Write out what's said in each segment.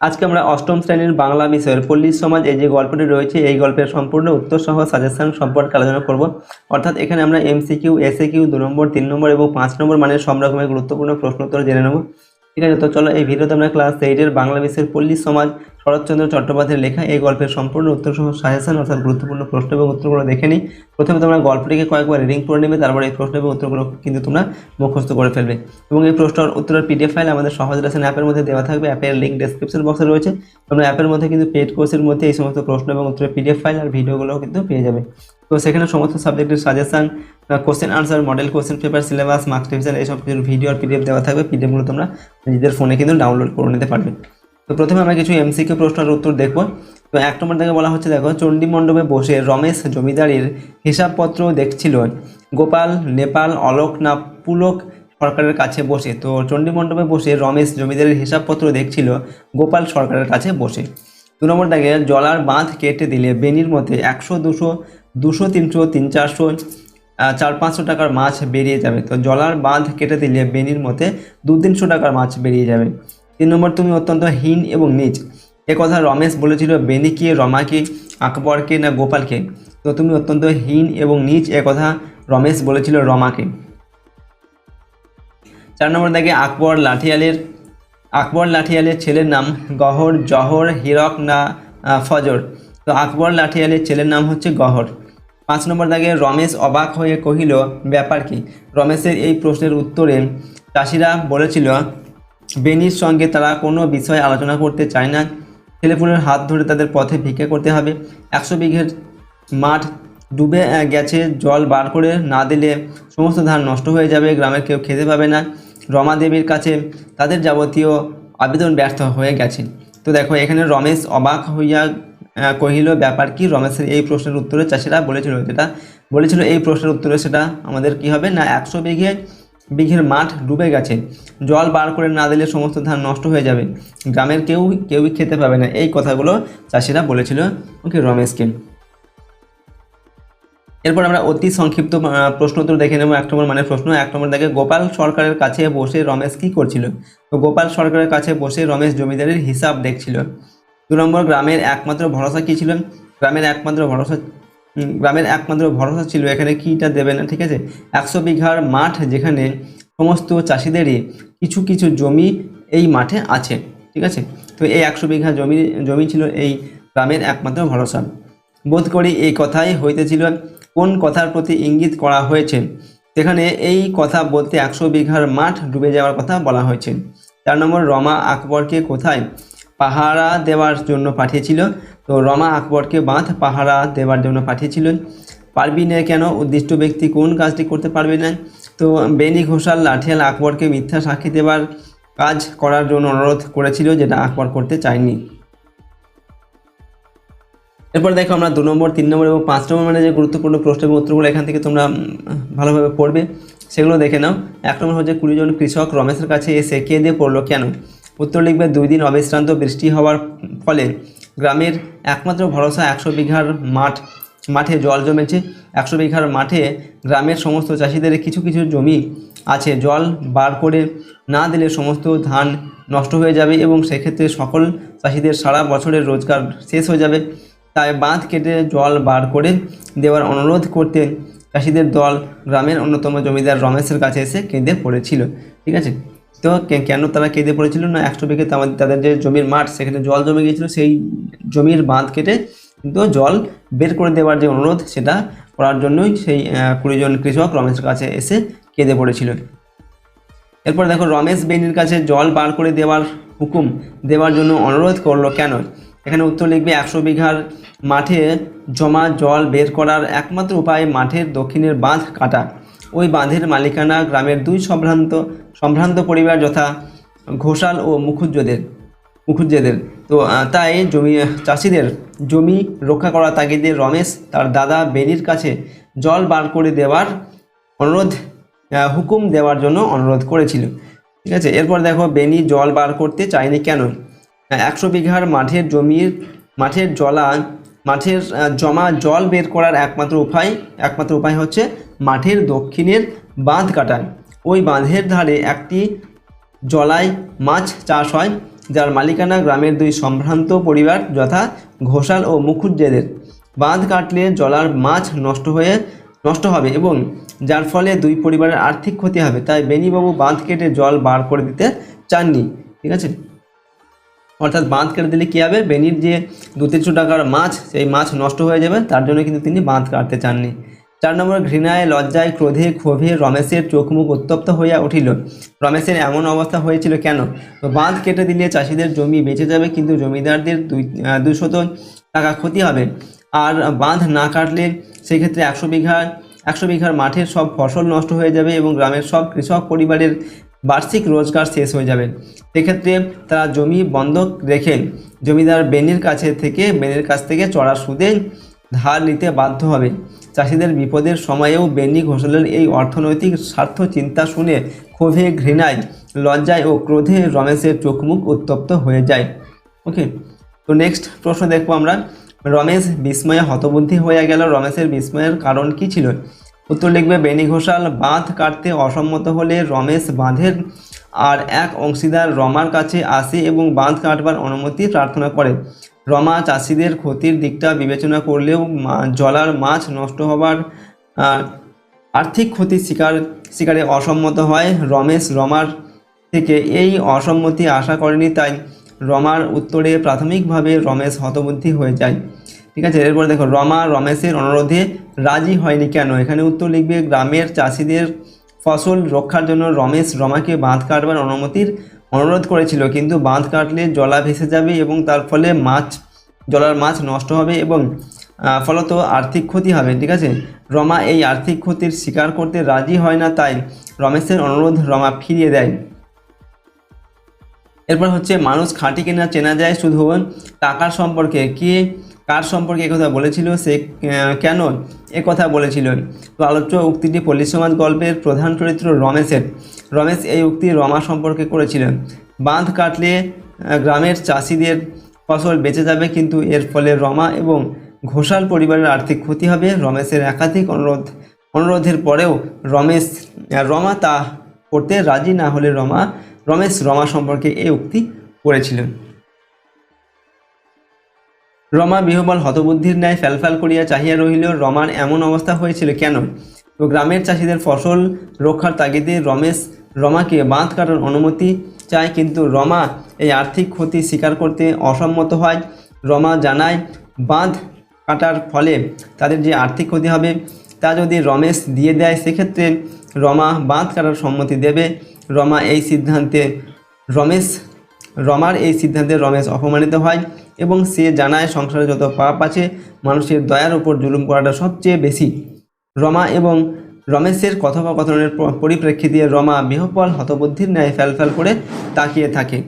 আজকে আমরা অষ্টম শ্রেণির বাংলা বিষয়ের পল্লী সমাজ এই যে গল্পটি রয়েছে, এই গল্পের সম্পূর্ণ উত্তর সহ সাজেশন সম্পর্কে আলোচনা করব। অর্থাৎ এখানে আমরা এমসিকিউ এসএ কিউ দু নম্বর, তিন নম্বর এবং পাঁচ নম্বর মানের সব রকমের গুরুত্বপূর্ণ প্রশ্ন উত্তর জেনে নেব। ঠিক আছে, তো চলো এই ভিডিওতে আমরা ক্লাস এইটের বাংলা বিষয়ের পল্লী সমাজ শরৎচন্দ্র চট্টোপাধ্যায়ের লেখা এই গল্পের সম্পূর্ণ উত্তর সহ সাজেশন অর্থাৎ গুরুত্বপূর্ণ প্রশ্ন এবং উত্তরগুলো দেখে নিই। প্রথমে তোমরা গল্পটিকে কয়েকবার রিডিং করে নেবে, তারপর এই প্রশ্ন এবং উত্তরগুলো কিন্তু তোমরা মুখস্থ করে ফেলবে। এবং এই প্রশ্ন উত্তরের পিডিএফ ফাইল আমাদের সহজ লেসন অ্যাপের মধ্যে দেওয়া থাকবে। অ্যাপের লিঙ্ক ডেসক্রিপশন বক্সে রয়েছে। তোমরা অ্যাপের মধ্যে কিন্তু পেড কোর্সের মধ্যে এই সমস্ত প্রশ্ন এবং উত্তরের পিডিএফ ফাইল আর ভিডিওগুলোও কিন্তু পেয়ে যাবে। তো সেখানে সমস্ত সাবজেক্টের suggestion question answer model question paper syllabus marks division এই সব কিছুর ভিডিও আর পিডিএফ দেওয়া থাকবে। পিডিএফগুলো তোমরা নিজেদের ফোনে কিন্তু ডাউনলোড করে নিতে পারবে। তো প্রথমে আমরা কিছু এমসিকিউ প্রশ্নের উত্তর দেখব। তো এক নম্বর থেকে বলা হচ্ছে, দেখো, চণ্ডী মণ্ডপে বসে রমেশ জমিদারির হিসাবপত্র দেখছিল। গোপাল, নেপাল, অলোক না পুলক সরকারের কাছে বসে? তো চণ্ডী মণ্ডপে বসে রমেশ জমিদারের হিসাবপত্র দেখছিল, গোপাল সরকারের কাছে বসে। দু নম্বর দাগে জলার বাঁধ কেটে দিলে বেনির মধ্যে একশো, দুশো দুশো, তিনশো, তিন চারশো চার পাঁচশো টাকার মাছ বেরিয়ে যাবে। তো জলার বাঁধ কেটে দিলে বেনির মধ্যে দু তিনশো টাকার মাছ বেরিয়ে যাবে। তিন নম্বর, তুমি অত্যন্ত হীন এবং নিচ। এ কথা রমেশ বলেছিল বেনিকে রমাকে আকবরকে না গোপালকে তো তুমি অত্যন্ত হীন এবং নিচ, এ কথা রমেশ বলেছিল রমাকে চার নম্বর দেখে আকবর লাঠিয়ালের আকবর লাঠিয়ালের ছেলের নাম গহর, জহর, হীরক না ফজর। তো আকবর লাঠিয়ালের ছেলের নাম হচ্ছে গহর। পাঁচ নম্বর দাগে রমেশ অবাক হয়ে কহিল, ব্যাপার কি? রমেশের এই প্রশ্নের উত্তরে চাষিরা বলেছিল বেনির সঙ্গে তারা কোনো বিষয় আলোচনা করতে চায় না। ছেলেপুলের হাত ধরে তাদের পথে ভিক্ষা করতে হবে। একশো বিঘের মাঠ ডুবে গেছে, জল বার করে না দিলে সমস্ত ধান নষ্ট হয়ে যাবে গ্রামের কেউ খেতে পাবে না। রমা দেবীর কাছে তাদের যাবতীয় আবেদন ব্যর্থ হয়ে গেছে। তো দেখো, এখানে রমেশ অবাক হইয়া কহিল, ব্যাপার কি রমেশের এই প্রশ্নের উত্তরে চাষিরা বলেছিল যেটা? বলেছিল এই প্রশ্নের উত্তরে সেটা আমাদের কি হবে? না, একশো বিঘে বিঘের মাঠ ডুবে গেছে। জল বার করে না দিলে সমস্ত ধান নষ্ট হয়ে যাবে। গ্রামের কেউ, কেউই খেতে পাবে না। এই কথাগুলো চাষিরা বলেছিল ওকে রমেশকে এরপর আমরা অতি সংক্ষিপ্ত প্রশ্ন উত্তর দেখে নেব। এক নম্বর মানে প্রশ্ন। এক নম্বর দেখে গোপাল সরকারের কাছে বসে রমেশ কি করছিল? তো গোপাল সরকারের কাছে বসে রমেশ জমিদারের হিসাব দেখছিল। দু নম্বর, গ্রামের একমাত্র ভরসা কী ছিল? গ্রামের একমাত্র ভরসা গ্রামের একমাত্র ভরসা ছিল এখানে কীটা দেবে না, ঠিক আছে? একশো বিঘার মাঠ যেখানে সমস্ত চাষিদেরই কিছু কিছু জমি এই মাঠে আছে, ঠিক আছে? তো এই একশো বিঘা জমি জমি ছিল এই গ্রামের একমাত্র ভরসা। বোধ করি এই কথাই হইতেছিল, কোন কথার প্রতি ইঙ্গিত করা হয়েছে? সেখানে এই কথা বলতে একশো বিঘার মাঠ ডুবে যাওয়ার কথা বলা হয়েছে। চার নম্বর রমা আকবরকে কোথায় পাহারা দেওয়ার জন্য পাঠিয়েছিল? তো রমা আকবরকে বাঁধ পাহারা দেওয়ার জন্য পাঠিয়েছিলেন। পারবি না কেন? উদ্দিষ্ট ব্যক্তি কোন কাজটি করতে পারবে না? তো বেনি ঘোষাল লাঠিয়াল আকবরকে মিথ্যা সাক্ষী দেওয়ার কাজ করার জন্য অনুরোধ করেছিল, যেটা আকবর করতে চায়নি। এরপর দেখো আমরা দু নম্বর, তিন নম্বর এবং পাঁচ নম্বর মানে যে গুরুত্বপূর্ণ প্রশ্ন এবং উত্তরগুলো এখান থেকে তোমরা ভালোভাবে পড়বে, সেগুলো দেখে নাও। এক নম্বর হচ্ছে, কুড়ি জন কৃষক রমেশের কাছে এসে কে দিয়ে পড়ল কেন? উত্তর লিখবে, দুই দিন অবিশ্রান্ত বৃষ্টি হওয়ার ফলে গ্রামের একমাত্র ভরসা একশো বিঘার মাঠ, মাঠে জল জমেছে। একশো বিঘার মাঠে গ্রামের সমস্ত চাষিদের কিছু কিছু জমি আছে। জল বার করে না দিলে সমস্ত ধান নষ্ট হয়ে যাবে এবং সেক্ষেত্রে সকল চাষিদের সারা বছরের রোজগার শেষ হয়ে যাবে। তাই বাঁধ কেটে জল বার করে দেওয়ার অনুরোধ করতে চাষিদের দল গ্রামের অন্যতম জমিদার রমেশের কাছে এসে কেঁদে পড়েছিল। ঠিক আছে? তো কেন তারা কেঁদে পড়েছিল না? একশো বিঘে তাদের তাদের যে জমির মাঠ, সেখানে জল জমে গিয়েছিল, সেই জমির বাঁধ কেটে কিন্তু জল বের করে দেওয়ার যে অনুরোধ, সেটা করার জন্যই সেই কুড়িজন কৃষক রমেশের কাছে এসে কেঁদে পড়েছিল। এরপর দেখো, রমেশ বেনির কাছে জল বার করে দেওয়ার হুকুম দেওয়ার জন্য অনুরোধ করল কেন? এখানে উত্তর লিখবে, একশো বিঘার মাঠে জমা জল বের করার একমাত্র উপায় মাঠের দক্ষিণের বাঁধ কাটা। ওই বাঁধের মালিকানা গ্রামের দুই সম্ভ্রান্ত সম্ভ্রান্ত পরিবার যথা ঘোষাল ও মুখুজ্জদের মুখুজ্জেদের তো তাই জমি, চাষিদের জমি রক্ষা করা তাগিদে রমেশ তার দাদা বেনির কাছে জল বার করে দেওয়ার অনুরোধ হুকুম দেওয়ার জন্য অনুরোধ করেছিল। ঠিক আছে? এরপর দেখো বেনি জল বার করতে চায়নি কেন? একশো বিঘার মাঠের জমির, মাঠের জলা, মাঠের জমা জল বের করার একমাত্র উপায় একমাত্র উপায় হচ্ছে মাঠের দক্ষিণের বাঁধ কাটা ওই বাঁধের ধারে একটি জলায় মাছ চাষ হয়, যার মালিকানা গ্রামের দুই সম্ভ্রান্ত পরিবার যথা ঘোষাল ও মুখুজ্জেদের। বাঁধ কাটলে জলার মাছ নষ্ট হয়ে, নষ্ট হবে এবং যার ফলে দুই পরিবারের আর্থিক ক্ষতি হবে। তাই বেনিবাবু বাঁধ কেটে জল বার করে দিতে চাননি, ঠিক আছে? অর্থাৎ বাঁধ কেটে দিলে কী হবে? বেনির যে দু তিনশো টাকার মাছ, সেই মাছ নষ্ট হয়ে যাবে, তার জন্য কিন্তু তিনি বাঁধ কাটতে চাননি। চার নম্বর ঘৃণায়, লজ্জায়, ক্রোধে, ক্ষোভে রমেশের চোখ মুখ উত্তপ্ত হইয়া উঠিল। রমেশের এমন অবস্থা হয়েছিল কেন? বাঁধ কেটে দিলে চাষিদের জমি বেঁচে যাবে, কিন্তু জমিদারদের দুই দুশত টাকা ক্ষতি হবে। আর বাঁধ না কাটলে সেক্ষেত্রে একশো বিঘা, একশো বিঘার মাঠের সব ফসল নষ্ট হয়ে যাবে এবং গ্রামের সব কৃষক পরিবারের বার্ষিক রোজগার শেষ হয়ে যাবে। সেক্ষেত্রে তারা জমি বন্ধক রেখে জমিদার বেনির কাছে থেকে, বেনির কাছ থেকে চড়া সুদে ধার নিতে বাধ্য হবে। চাষিদের বিপদের সময়েও বেনি ঘোষালের এই অর্থনৈতিক স্বার্থ চিন্তা শুনে ক্ষোভে, ঘৃণায়, লজ্জায় ও ক্রোধে রমেশের চোখমুখ উত্তপ্ত হয়ে যায়। ওকে তো নেক্সট প্রশ্ন দেখব আমরা। রমেশ বিস্ময়ে হতবুদ্ধি হয়ে গেল। রমেশের বিস্ময়ের কারণ কি ছিল? উত্তর লিখবে বেনি ঘোষাল বাঁধ কাটতে অসম্মত হলে রমেশ বাঁধের আর এক অংশীদার রমার কাছে আসে এবং বাঁধ কাটবার অনুমতি প্রার্থনা করে। রমা চাষিদের ক্ষতির দিকটা বিবেচনা করলেও জলার মাছ নষ্ট হবার আর্থিক ক্ষতি শিকার, শিকারে অসম্মত হয় রমেশ রমার থেকে। এই অসম্মতি আশা করেনি, তাই রমার উত্তরে প্রাথমিকভাবে রমেশ হতবুদ্ধি হয়ে যায়। ঠিক আছে, এরপর দেখো, রমা রমেশের অনুরোধে রাজি হয়নি কেন? এখানে উত্তর লিখবে, গ্রামের চাষিদের ফসল রক্ষার জন্য রমেশ রমাকে বাঁধ কাটবার অনুমতির অনুরোধ করেছিল, কিন্তু বাঁধ কাটলে জলা ভেসে যাবে এবং তার ফলে মাছ, জলার মাছ নষ্ট হবে এবং ফলত আর্থিক ক্ষতি হবে, ঠিক আছে? রমা এই আর্থিক ক্ষতির স্বীকার করতে রাজি হয় না, তাই রমেশের অনুরোধ রমা ফিরিয়ে দেয়। এরপর হচ্ছে, মানুষ খাঁটি কিনা চেনা যায় শুধু টাকার সম্পর্কে। কে কার সম্পর্কে কথা বলেছিল? সে কেন এ কথা বলেছিল? তো আলোচ্য উক্তিটি পল্লী সমাজ গল্পের প্রধান চরিত্র রমেশের। রমেশ এই উক্তি রমা সম্পর্কে করেছিলেন। বাঁধ কাটলে গ্রামের চাষিদের ফসল বেঁচে যাবে, কিন্তু এর ফলে রমা এবং ঘোষাল পরিবারের আর্থিক ক্ষতি হবে। রমেশের একাধিক অনুরোধ, অনুরোধের পরেও রমেশ রমা তা করতে রাজি না হলে রমা, রমেশ রমা সম্পর্কে এই উক্তি করেছিলেন। রমা বিহবল হতবুদ্ধির ন্যায় ফ্যালফ্যাল করিয়া চাহিয়া রহিল, রমার এমন অবস্থা হয়েছিল কেন? তো গ্রামের চাষিদের ফসল রক্ষার তাগিদে রমেশ রমাকে বাঁধ কাটার অনুমতি চায়, কিন্তু রমা এই আর্থিক ক্ষতি স্বীকার করতে অসম্মত হয়। রমা জানায়, বাঁধ কাটার ফলে তাদের যে আর্থিক ক্ষতি হবে, তা যদি রমেশ দিয়ে দেয়, সেক্ষেত্রে রমা বাঁধ কাটার সম্মতি দেবে। রমা এই সিদ্ধান্তে রমেশ, রমার এই সিদ্ধান্তে রমেশ অপমানিত হয়। এবং সে জানায় সংসারে যত পাপ আছে, মানুষের দয়ার উপর জুলুম করাটা সবচেয়ে বেশি। রমা এবং রমেশের কথোপকথনের পরিপ্রেক্ষিতে রমা বিহপল হতবুদ্ধির ন্যায় ফ্যালফ্যাল করে তাকিয়ে থাকে।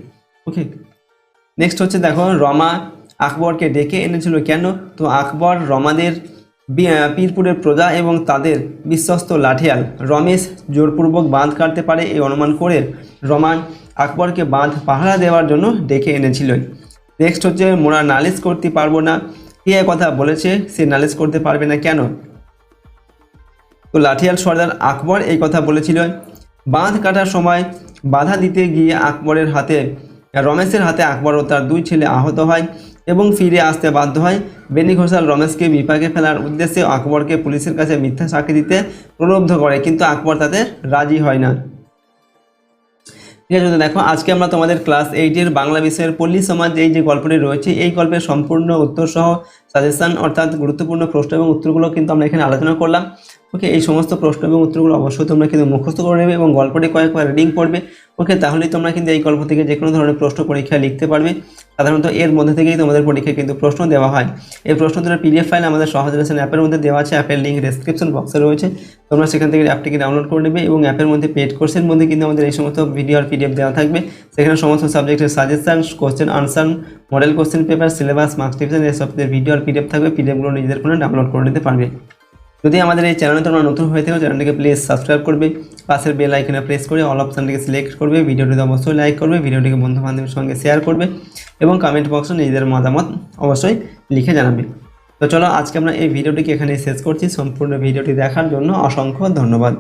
ওকে নেক্সট হচ্ছে দেখো, রমা আকবরকে ডেকে এনেছিল কেন? তো আকবর রমাদের পীরপুরের প্রজা এবং তাদের বিশ্বস্ত লাঠিয়াল। রমেশ জোরপূর্বক বাঁধ কাটতে পারে এই অনুমান করে রমান আকবরকে বাঁধ পাহারা দেওয়ার জন্য ডেকে এনেছিল নেক্সট হচ্ছে মোরা নালিশ করতে পারব না। কে কথা বলেছে, সে নালিশ করতে পারবে না কেন? তো লাঠিয়াল সর্দার আকবর এই কথা বলেছিল, বাঁধ কাটার সময় বাধা দিতে গিয়ে আকবরের হাতে, রমেশের হাতে আকবর ও তার দুই ছেলে আহত হয় এবং ফিরে আসতে বাধ্য হয়। বেনি ঘোষাল রমেশকে বিপাকে ফেলার উদ্দেশ্যে আকবরকে পুলিশের কাছে মিথ্যা সাক্ষী দিতে প্রলুব্ধ করে, কিন্তু আকবর তাতে রাজি হয় না। ঠিক আছে দেখো, আজকে আমরা তোমাদের ক্লাস এইটের বাংলা বিষয়ের পল্লী সমাজ এই যে গল্পটি রয়েছে, এই গল্পের সম্পূর্ণ উত্তর সহ সাজেশন অর্থাৎ গুরুত্বপূর্ণ প্রশ্ন এবং উত্তরগুলো কিন্তু আমরা এখানে আলোচনা করলাম। ওকে এই সমস্ত প্রশ্ন এবং উত্তরগুলো অবশ্যই তোমরা কিন্তু মুখস্থ করে নেবে এবং গল্পটি কয়েকবার রিডিং পড়বে। ওকে তাহলেই তোমরা কিন্তু এই গল্প থেকে যে কোনো ধরনের প্রশ্ন পরীক্ষা লিখতে পারবে। সাধারণত এর মধ্যে থেকেই তোমাদের পরীক্ষায় কিন্তু প্রশ্ন দেওয়া হয়। এই প্রশ্ন প্রশ্নোত্তরের পিডিএফ ফাইল আমাদের সহজ রেশন অ্যাপের মধ্যে দেওয়া আছে। অ্যাপের লিঙ্ক ডেসক্রিপশন বক্সে রয়েছে। তোমরা সেখান থেকে অ্যাপটিকে ডাউনলোড করে নেবে এবং অ্যাপের মধ্যে পেড কোর্সের মধ্যে কিন্তু আমাদের এই সমস্ত ভিডিও আর পিডিএফ দেওয়া থাকবে। সেখানে সমস্ত সাবজেক্টের suggestion question answer model question paper syllabus marks division এই সবের ভিডিও আর পিডিএফ থাকবে। পিডিএফগুলো নিজেদের ফোনে ডাউনলোড করে নিতে পারবে। যদি আমাদের এই চ্যানেলে তোমরা নতুন হয়ে থাকো চ্যানেলটিকে প্লিজ সাবস্ক্রাইব করবে, পাশের বেল আইকনে প্রেস করে অল অপশানটিকে সিলেক্ট করবে, ভিডিওটিতে অবশ্যই লাইক করবে, ভিডিওটিকে বন্ধু বান্ধবের সঙ্গে শেয়ার করবে এবং কমেন্ট বক্সে নিজেদের মতামত অবশ্যই লিখে জানাবে। তো চলো আজকে আমরা এই ভিডিওটিকে এখানে শেষ করছি। সম্পূর্ণ ভিডিওটি দেখার জন্য অসংখ্য ধন্যবাদ।